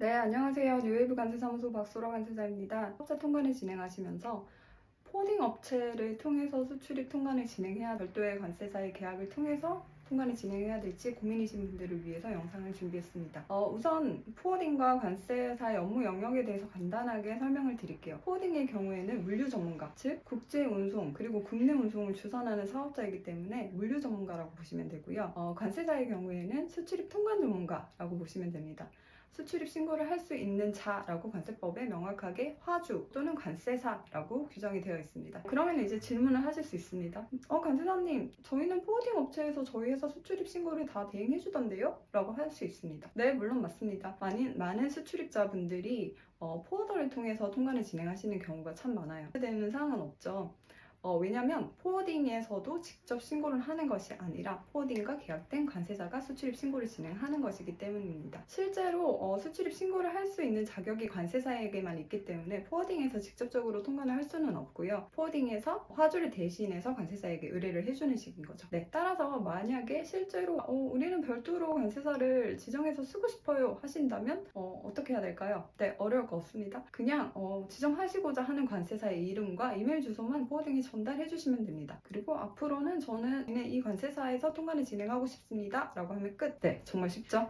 네, 안녕하세요. 뉴웨이브 관세사무소 박소라 관세사입니다. 사업자 통관을 진행하시면서 포딩 업체를 통해서 수출입 통관을 진행해야 별도의 관세사의 계약을 통해서 통관을 진행해야 될지 고민이신 분들을 위해서 영상을 준비했습니다. 어, 우선 포워딩과 관세사의 업무 영역에 대해서 간단하게 설명을 드릴게요. 포워딩의 경우에는 물류 전문가, 즉 국제 운송 그리고 국내 운송을 주선하는 사업자이기 때문에 물류 전문가라고 보시면 되고요. 어, 관세사의 경우에는 수출입 통관 전문가라고 보시면 됩니다. 수출입 신고를 할 수 있는 자라고 관세법에 명확하게 화주 또는 관세사라고 규정이 되어 있습니다. 그러면 이제 질문을 하실 수 있습니다. 어, 관세사님, 저희는 포워딩 업체에서 저희 회사 수출입 신고를 다 대행해 주던데요? 라고 할 수 있습니다. 네, 물론 맞습니다. 많은, 많은 수출입자분들이 어, 포워더를 통해서 통관을 진행하시는 경우가 참 많아요. 되는 사항은 없죠. 어, 왜냐면 포워딩에서도 직접 신고를 하는 것이 아니라 포워딩과 계약된 관세자가 수출입 신고를 진행하는 것이기 때문입니다. 실제로 어, 수출입 신고를 할 수 있는 자격이 관세사에게만 있기 때문에 포워딩에서 직접적으로 통관을 할 수는 없고요. 포워딩에서 화주를 대신해서 관세사에게 의뢰를 해주는 식인 거죠. 네, 따라서 만약에 실제로 어, 우리는 별도로 관세사를 지정해서 쓰고 싶어요 하신다면 어, 어떻게 해야 될까요? 네, 어려울 거 없습니다. 그냥 어, 지정하시고자 하는 관세사의 이름과 이메일 주소만 포워딩에 전달해 주시면 됩니다. 그리고 앞으로는 저는 이 관세사에서 통관을 진행하고 싶습니다. 라고 하면 끝. 네, 정말 쉽죠?